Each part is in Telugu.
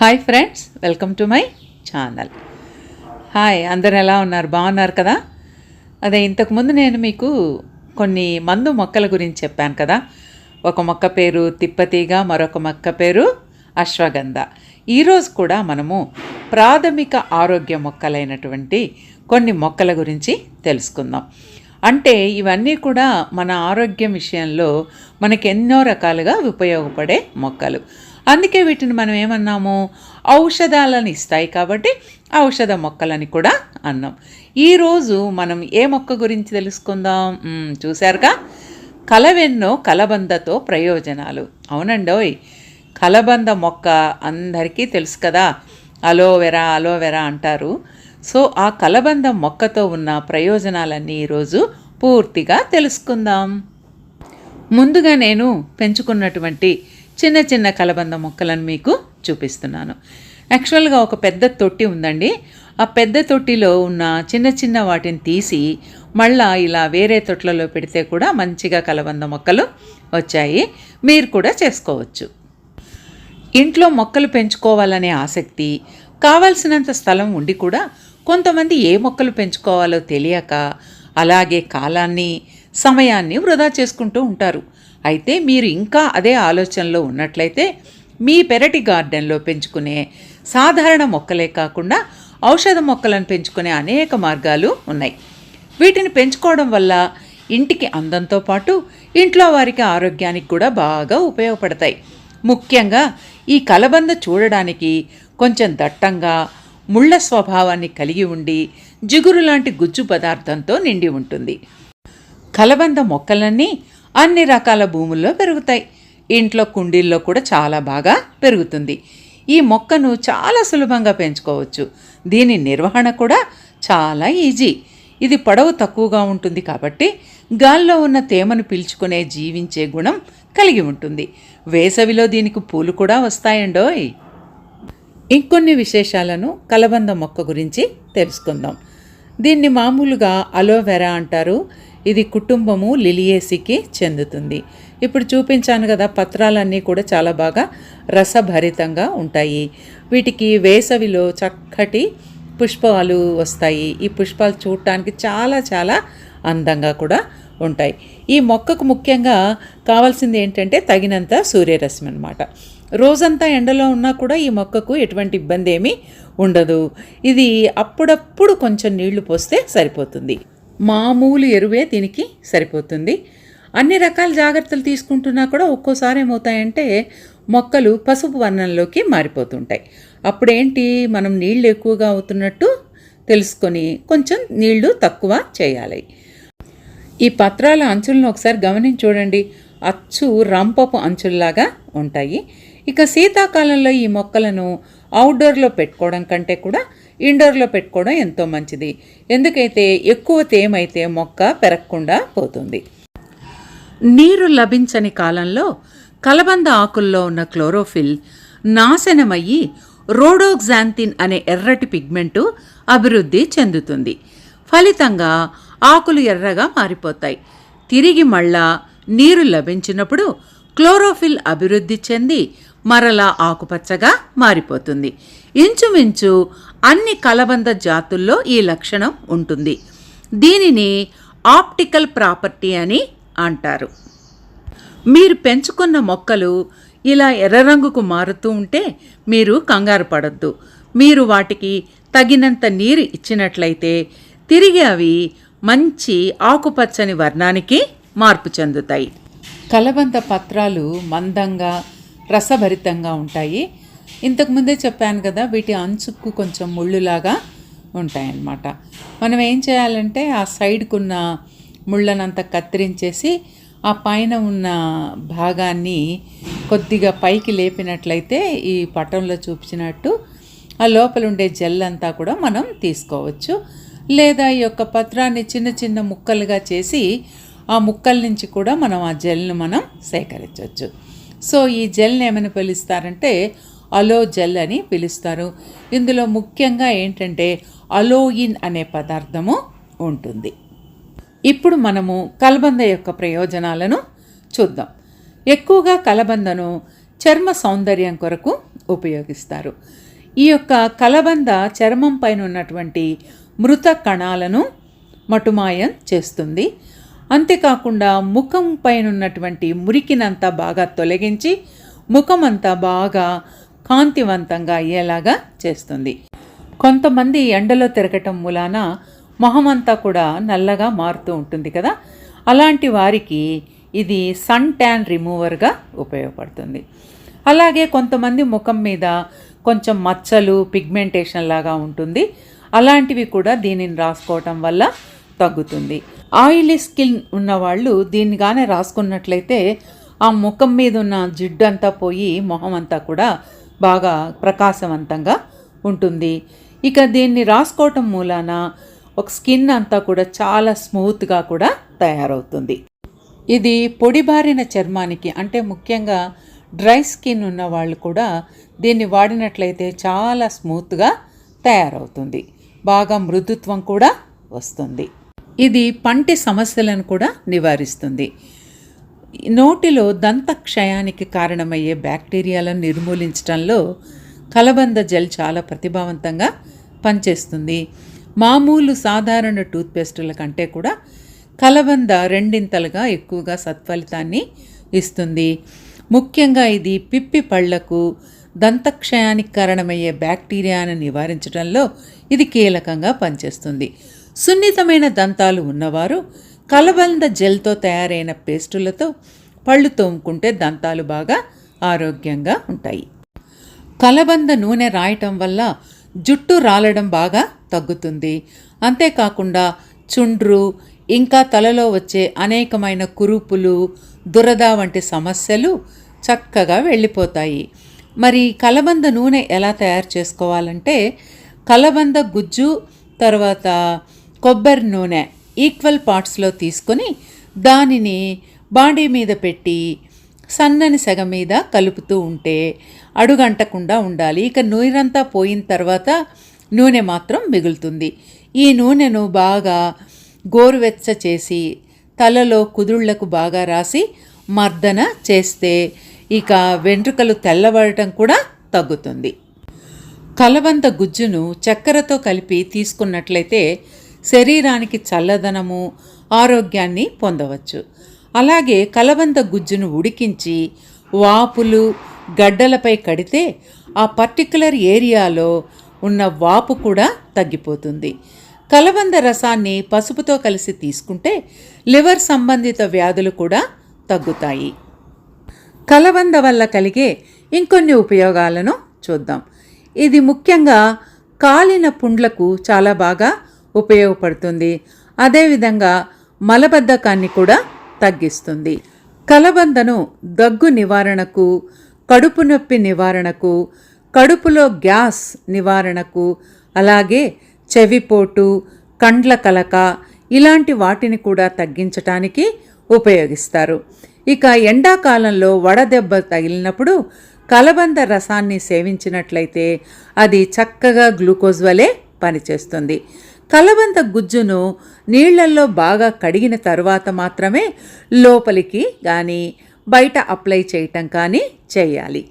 Hi friends welcome to my channel. Hi అందరు ఎలా ఉన్నారు? బాగున్నారు కదా? అదే ఇంతకుముందు నేను మీకు కొన్ని మందు మొక్కల గురించి చెప్పాను కదా. ఒక మొక్క పేరు తిప్పతీగ మరొక మొక్క పేరు అశ్వగంధ. ఈరోజు కూడా మనము ప్రాథమిక ఆరోగ్య మొక్కలైనటువంటి కొన్ని మొక్కల గురించి తెలుసుకుందాం. అంటే ఇవన్నీ కూడా మన ఆరోగ్యం విషయంలో మనకి ఎన్నో రకాలుగా ఉపయోగపడే మొక్కలు. అందుకే వీటిని మనం ఏమన్నాము? ఔషధాలను ఇస్తాయి కాబట్టి ఔషధ మొక్కలని కూడా అన్నాం. ఈరోజు మనం ఏ మొక్క గురించి తెలుసుకుందాం? చూశారుగా? కలవెన్నో కలబందతో ప్రయోజనాలు. అవునండోయ్ కలబంద మొక్క అందరికీ తెలుసు కదా? అలోవెరా అలోవెరా అంటారు. సో ఆ కలబంద మొక్కతో ఉన్న ప్రయోజనాలన్నీ ఈరోజు పూర్తిగా తెలుసుకుందాం. ముందుగా నేను పెంచుకున్నటువంటి చిన్న చిన్న కలబంద మొక్కలను మీకు చూపిస్తున్నాను. యాక్చువల్గా ఒక పెద్ద తొట్టి ఉందండి. ఆ పెద్ద తొట్టిలో ఉన్న చిన్న చిన్న వాటిని తీసి మళ్ళా ఇలా వేరే తొట్లలో పెడితే కూడా మంచిగా కలబంద మొక్కలు వచ్చాయి. మీరు కూడా చేసుకోవచ్చు. ఇంట్లో మొక్కలు పెంచుకోవాలనే ఆసక్తి కావాల్సినంత స్థలం ఉండి కూడా కొంతమంది ఏ మొక్కలు పెంచుకోవాలో తెలియక అలాగే కాలాన్ని సమయాన్ని వృధా చేసుకుంటూ ఉంటారు. అయితే మీరు ఇంకా అదే ఆలోచనలో ఉన్నట్లయితే మీ పెరటి గార్డెన్లో పెంచుకునే సాధారణ మొక్కలే కాకుండా ఔషధ మొక్కలను పెంచుకునే అనేక మార్గాలు ఉన్నాయి. వీటిని పెంచుకోవడం వల్ల ఇంటికి అందంతో పాటు ఇంట్లో వారికి ఆరోగ్యానికి కూడా బాగా ఉపయోగపడతాయి. ముఖ్యంగా ఈ కలబంద చూడడానికి కొంచెం దట్టంగా ముళ్ళ స్వభావాన్ని కలిగి ఉండి జిగురు లాంటి గుజ్జు పదార్థంతో నిండి ఉంటుంది. కలబంద మొక్కలన్నీ అన్ని రకాల భూముల్లో పెరుగుతాయి. ఇంట్లో కుండీల్లో కూడా చాలా బాగా పెరుగుతుంది. ఈ మొక్కను చాలా సులభంగా పెంచుకోవచ్చు. దీని నిర్వహణ కూడా చాలా ఈజీ. ఇది పొడవు తక్కువగా ఉంటుంది కాబట్టి గాల్లో ఉన్న తేమను పీల్చుకునే జీవించే గుణం కలిగి ఉంటుంది. వేసవిలో దీనికి పూలు కూడా వస్తాయండోయ్. ఇంకొన్ని విశేషాలను కలబంద మొక్క గురించి తెలుసుకుందాం. దీన్ని మామూలుగా అలోవెరా అంటారు. ఇది కుటుంబము లిలియేసికి చెందుతుంది. ఇప్పుడు చూపించాను కదా పత్రాలన్నీ కూడా చాలా బాగా రసభరితంగా ఉంటాయి. వీటికి వేసవిలో చక్కటి పుష్పాలు వస్తాయి. ఈ పుష్పాలు చూడటానికి చాలా చాలా అందంగా కూడా ఉంటాయి. ఈ మొక్కకు ముఖ్యంగా కావాల్సింది ఏంటంటే తగినంత సూర్యరశ్మి అనమాట రోజంతా ఎండలో ఉన్నా కూడా ఈ మొక్కకు ఎటువంటి ఇబ్బంది ఏమీ ఉండదు. ఇది అప్పుడప్పుడు కొంచెం నీళ్ళు పోస్తే సరిపోతుంది. మామూలు ఎరువే దీనికి సరిపోతుంది. అన్ని రకాల జాగ్రత్తలు తీసుకుంటున్నా కూడా ఒక్కోసారి ఏమవుతాయంటే మొక్కలు పసుపు వర్ణంలోకి మారిపోతుంటాయి. అప్పుడేంటి? మనం నీళ్ళు ఎక్కువగా అవుతున్నట్టు తెలుసుకొని కొంచెం నీళ్ళు తక్కువ చేయాలి. ఈ పత్రాల అంచులను ఒకసారి గమనించి చూడండి. అచ్చు రంపపు అంచుల్లాగా ఉంటాయి. ఇక శీతాకాలంలో ఈ మొక్కలను అవుట్డోర్లో పెట్టుకోవడం కంటే కూడా ఇండోర్లో పెట్టుకోవడం ఎంతో మంచిది. ఎందుకైతే ఎక్కువ తేమైతే మొక్క పెరగకుండా పోతుంది. నీరు లభించని కాలంలో కలబంద ఆకుల్లో ఉన్న క్లోరోఫిల్ నాశనమయ్యి రోడోగ్జాంతిన్ అనే ఎర్రటి పిగ్మెంటు అభివృద్ధి చెందుతుంది. ఫలితంగా ఆకులు ఎర్రగా మారిపోతాయి. తిరిగి మళ్ళా నీరు లభించినప్పుడు క్లోరోఫిల్ అభివృద్ధి చెంది మరలా ఆకుపచ్చగా మారిపోతుంది. ఇంచుమించు అన్ని కలబంద జాతుల్లో ఈ లక్షణం ఉంటుంది. దీనిని ఆప్టికల్ ప్రాపర్టీ అని అంటారు. మీరు పెంచుకున్న మొక్కలు ఇలా ఎర్ర రంగుకు మారుతూ ఉంటే మీరు కంగారు పడద్దు. మీరు వాటికి తగినంత నీరు ఇచ్చినట్లయితే తిరిగి అవి మంచి ఆకుపచ్చని వర్ణానికి మార్పు చెందుతాయి. కలబంద పత్రాలు మందంగా రసభరితంగా ఉంటాయి. ఇంతకుముందే చెప్పాను కదా వీటి అంచుకు కొంచెం ముళ్ళులాగా ఉంటాయన్నమాట. మనం ఏం చేయాలంటే ఆ సైడ్కున్న ముళ్ళనంతా కత్తిరించేసి ఆ పైన ఉన్న భాగాన్ని కొద్దిగా పైకి లేపినట్లయితే ఈ పటంలో చూపించినట్టు ఆ లోపల ఉండే జెల్ అంతా కూడా మనం తీసుకోవచ్చు. లేదా ఈ యొక్క పత్రాన్ని చిన్న చిన్న ముక్కలుగా చేసి ఆ ముక్కల నుంచి కూడా మనం ఆ జెల్ను మనం సేకరించవచ్చు. సో ఈ జెల్ని ఏమని పిలుస్తారంటే అలో జెల్ అని పిలుస్తారు. ఇందులో ముఖ్యంగా ఏంటంటే అలోయిన్ అనే పదార్థము ఉంటుంది. ఇప్పుడు మనము కలబంద యొక్క ప్రయోజనాలను చూద్దాం. ఎక్కువగా కలబందను చర్మ సౌందర్యం కొరకు ఉపయోగిస్తారు. ఈ యొక్క కలబంద చర్మం పైన ఉన్నటువంటి మృత కణాలను మటుమాయం చేస్తుంది. అంతేకాకుండా ముఖం పైన ఉన్నటువంటి మురికినంతా బాగా తొలగించి ముఖం అంతా బాగా కాంతివంతంగా అయ్యేలాగా చేస్తుంది. కొంతమంది ఎండలో తిరగటం మూలాన మొహం అంతా కూడా నల్లగా మారుతూ ఉంటుంది కదా? అలాంటి వారికి ఇది సన్ ట్యాన్ రిమూవర్గా ఉపయోగపడుతుంది. అలాగే కొంతమంది ముఖం మీద కొంచెం మచ్చలు పిగ్మెంటేషన్ లాగా ఉంటుంది. అలాంటివి కూడా దీనిని రాసుకోవటం వల్ల తగ్గుతుంది. ఆయిలీ స్కిన్ ఉన్నవాళ్ళు దీనిగానే రాసుకున్నట్లయితే ఆ ముఖం మీద ఉన్న జిడ్డు అంతా పోయి మొహం అంతా కూడా బాగా ప్రకాశవంతంగా ఉంటుంది. ఇక దీన్ని రాసుకోవటం మూలాన ఒక స్కిన్ అంతా కూడా చాలా స్మూత్గా కూడా తయారవుతుంది. ఇది పొడిబారిన చర్మానికి అంటే ముఖ్యంగా డ్రై స్కిన్ ఉన్న వాళ్ళు కూడా దీన్ని వాడినట్లయితే చాలా స్మూత్గా తయారవుతుంది. బాగా మృదుత్వం కూడా వస్తుంది. ఇది పంటి సమస్యలను కూడా నివారిస్తుంది. నోటిలో దంతక్షయానికి కారణమయ్యే బ్యాక్టీరియాలను నిర్మూలించడంలో కలబంద జెల్ చాలా ప్రతిభావంతంగా పనిచేస్తుంది. మామూలు సాధారణ టూత్పేస్టుల కంటే కూడా కలబంద రెండింతలుగా ఎక్కువగా సత్ఫలితాన్ని ఇస్తుంది. ముఖ్యంగా ఇది పిప్పి పళ్ళకు దంతక్షయానికి కారణమయ్యే బ్యాక్టీరియాను నివారించడంలో ఇది కీలకంగా పనిచేస్తుంది. సున్నితమైన దంతాలు ఉన్నవారు కలబంద జెల్తో తయారైన పేస్టులతో పళ్ళు తోముకుంటే దంతాలు బాగా ఆరోగ్యంగా ఉంటాయి. కలబంద నూనె రాయటం వల్ల జుట్టు రాలడం బాగా తగ్గుతుంది. అంతేకాకుండా చుండ్రు ఇంకా తలలో వచ్చే అనేకమైన కురుపులు దురద వంటి సమస్యలు చక్కగా వెళ్ళిపోతాయి. మరి కలబంద నూనె ఎలా తయారు చేసుకోవాలంటే కలబంద గుజ్జు తర్వాత కొబ్బరి నూనె ఈక్వల్ పార్ట్స్లో తీసుకొని దానిని బాడీ మీద పెట్టి సన్నని సెగ మీద కలుపుతూ ఉంటే అడుగంటకుండా ఉండాలి. ఇక నూనెంతా పోయిన తర్వాత నూనె మాత్రం మిగులుతుంది. ఈ నూనెను బాగా గోరువెచ్చ చేసి తలలో కుదుళ్ళకు బాగా రాసి మర్దన చేస్తే ఇక వెంట్రుకలు తెల్లబడటం కూడా తగ్గుతుంది. కలబంద గుజ్జును చక్కెరతో కలిపి తీసుకున్నట్లయితే శరీరానికి చల్లదనము ఆరోగ్యాన్ని పొందవచ్చు. అలాగే కలబంద గుజ్జును ఉడికించి వాపులు గడ్డలపై కడితే ఆ పర్టికులర్ ఏరియాలో ఉన్న వాపు కూడా తగ్గిపోతుంది. కలబంద రసాన్ని పసుపుతో కలిసి తీసుకుంటే లివర్ సంబంధిత వ్యాధులు కూడా తగ్గుతాయి. కలబంద వల్ల కలిగే ఇంకొన్ని ఉపయోగాలను చూద్దాం. ఇది ముఖ్యంగా కాలిన పుండ్లకు చాలా బాగా ఉపయోగపడుతుంది. అదేవిధంగా మలబద్ధకాన్ని కూడా తగ్గిస్తుంది. కలబందను దగ్గు నివారణకు కడుపు నొప్పి నివారణకు కడుపులో గ్యాస్ నివారణకు అలాగే చెవిపోటు కండ్ల కలక ఇలాంటి వాటిని కూడా తగ్గించటానికి ఉపయోగిస్తారు. ఇక ఎండాకాలంలో వడదెబ్బ తగిలినప్పుడు కలబంద రసాన్ని సేవించినట్లయితే అది చక్కగా గ్లూకోజ్ వలె పనిచేస్తుంది. కలబంద గుజ్జును నీళ్ళల్లో బాగా కడిగిన తరువాత మాత్రమే లోపలికి కానీ బయట అప్లై చేయటం కానీ చేయాలి.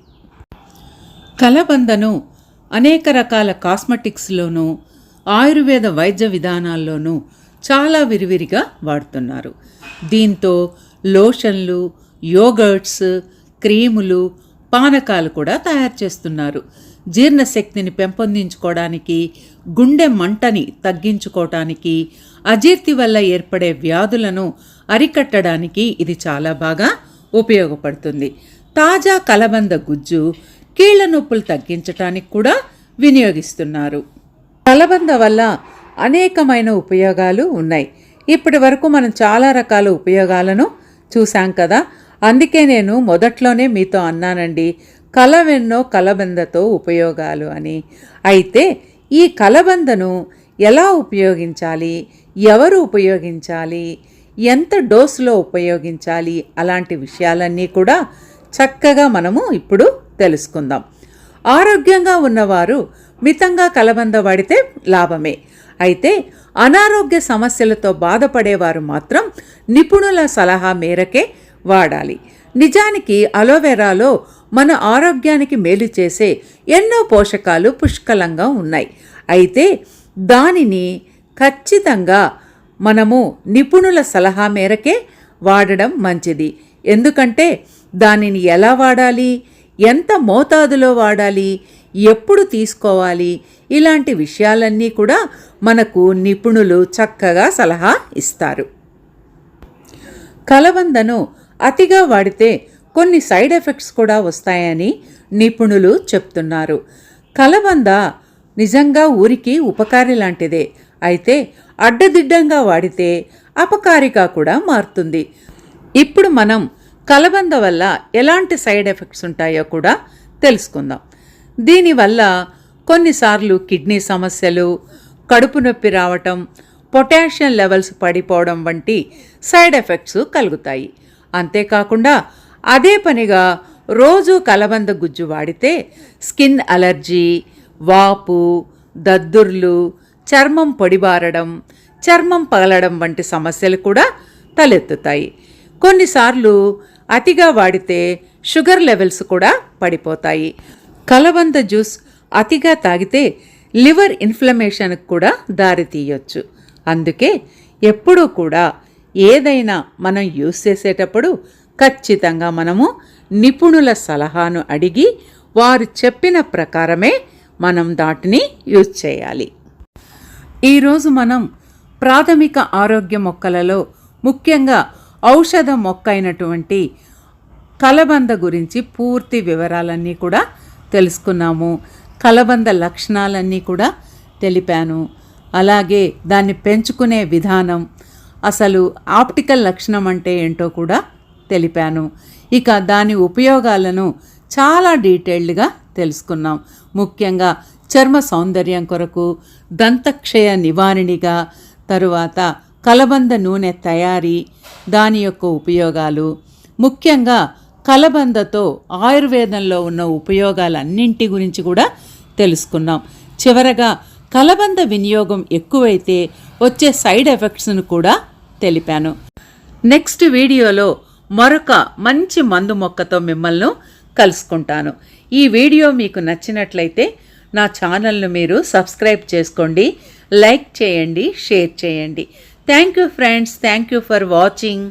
కలబందను అనేక రకాల కాస్మెటిక్స్లోనూ ఆయుర్వేద వైద్య విధానాల్లోనూ చాలా విరివిరిగా వాడుతున్నారు. దీంతో లోషన్లు యోగర్ట్స్ క్రీములు పానకాలు కూడా తయారు చేస్తున్నారు. జీర్ణశక్తిని పెంపొందించుకోవడానికి గుండె మంటని తగ్గించుకోవటానికి అజీర్తి వల్ల ఏర్పడే వ్యాధులను అరికట్టడానికి ఇది చాలా బాగా ఉపయోగపడుతుంది. తాజా కలబంద గుజ్జు కీళ్ళ నొప్పులు తగ్గించటానికి కూడా వినియోగిస్తున్నారు. కలబంద వల్ల అనేకమైన ఉపయోగాలు ఉన్నాయి. ఇప్పటి వరకు మనం చాలా రకాల ఉపయోగాలను చూసాం కదా. అందుకే నేను మొదట్లోనే మీతో అన్నానండి కలవెన్నో కలబందతో ఉపయోగాలు అని. అయితే ఈ కలబందను ఎలా ఉపయోగించాలి? ఎవరు ఉపయోగించాలి? ఎంత డోసులో ఉపయోగించాలి? అలాంటి విషయాలన్నీ కూడా చక్కగా మనము ఇప్పుడు తెలుసుకుందాం. ఆరోగ్యంగా ఉన్నవారు మితంగా కలబంద వాడితే లాభమే. అయితే అనారోగ్య సమస్యలతో బాధపడేవారు మాత్రం నిపుణుల సలహా మేరకే వాడాలి. నిజానికి అలోవెరాలో మన ఆరోగ్యానికి మేలు చేసే ఎన్నో పోషకాలు పుష్కలంగా ఉన్నాయి. అయితే దానిని ఖచ్చితంగా మనము నిపుణుల సలహా మేరకే వాడడం మంచిది. ఎందుకంటే దానిని ఎలా వాడాలి? ఎంత మోతాదులో వాడాలి? ఎప్పుడు తీసుకోవాలి? ఇలాంటి విషయాలన్నీ కూడా మనకు నిపుణులు చక్కగా సలహా ఇస్తారు. కలబందను అతిగా వాడితే కొన్ని సైడ్ ఎఫెక్ట్స్ కూడా వస్తాయని నిపుణులు చెప్తున్నారు. కలబంద నిజంగా ఊరికి ఉపకారి లాంటిదే. అయితే అడ్డదిడ్డంగా వాడితే అపకారిగా కూడా మారుతుంది. ఇప్పుడు మనం కలబంద వల్ల ఎలాంటి సైడ్ ఎఫెక్ట్స్ ఉంటాయో కూడా తెలుసుకుందాం. దీనివల్ల కొన్నిసార్లు కిడ్నీ సమస్యలు కడుపు నొప్పి రావటం పొటాషియం లెవెల్స్ పడిపోవడం వంటి సైడ్ ఎఫెక్ట్స్ కలుగుతాయి. అంతేకాకుండా అదే పనిగా రోజు కలబంద గుజ్జు వాడితే స్కిన్ అలర్జీ వాపు దద్దుర్లు చర్మం పొడిబారడం చర్మం పగలడం వంటి సమస్యలు కూడా తలెత్తుతాయి. కొన్నిసార్లు అతిగా వాడితే షుగర్ లెవెల్స్ కూడా పడిపోతాయి. కలబంద జ్యూస్ అతిగా తాగితే లివర్ ఇన్ఫ్లమేషన్కు కూడా దారితీయొచ్చు అందుకే ఎప్పుడూ కూడా ఏదైనా మనం యూస్ చేసేటప్పుడు ఖచ్చితంగా మనము నిపుణుల సలహాను అడిగి వారు చెప్పిన ప్రకారమే మనం దాటిని యూజ్ చేయాలి. ఈరోజు మనం ప్రాథమిక ఆరోగ్య మొక్కలలో ముఖ్యంగా ఔషధ మొక్క అయినటువంటి కలబంద గురించి పూర్తి వివరాలన్నీ కూడా తెలుసుకున్నాము. కలబంద లక్షణాలన్నీ కూడా తెలిపాను. అలాగే దాన్ని పెంచుకునే విధానం అసలు ఆప్టికల్ లక్షణం అంటే ఏంటో కూడా తెలిపాను. ఇక దాని ఉపయోగాలను చాలా డీటెయిల్డ్గా తెలుసుకున్నాం. ముఖ్యంగా చర్మ సౌందర్యం కొరకు దంతక్షయ నివారణిగా తరువాత కలబంద నూనె తయారీ దాని యొక్క ఉపయోగాలు ముఖ్యంగా కలబందతో ఆయుర్వేదంలో ఉన్న ఉపయోగాలన్నింటి గురించి కూడా తెలుసుకున్నాం. చివరగా కలబంద వినియోగం ఎక్కువైతే వచ్చే సైడ్ ఎఫెక్ట్స్ను కూడా తెలిపాను. నెక్స్ట్ వీడియోలో మరొక మంచి మందు మొక్కతో మిమ్మల్ని కలుసుకుంటాను. ఈ వీడియో మీకు నచ్చినట్లయితే నా ఛానల్ను మీరు సబ్స్క్రైబ్ చేసుకోండి లైక్ చేయండి షేర్ చేయండి. Thank you friends thank you for watching.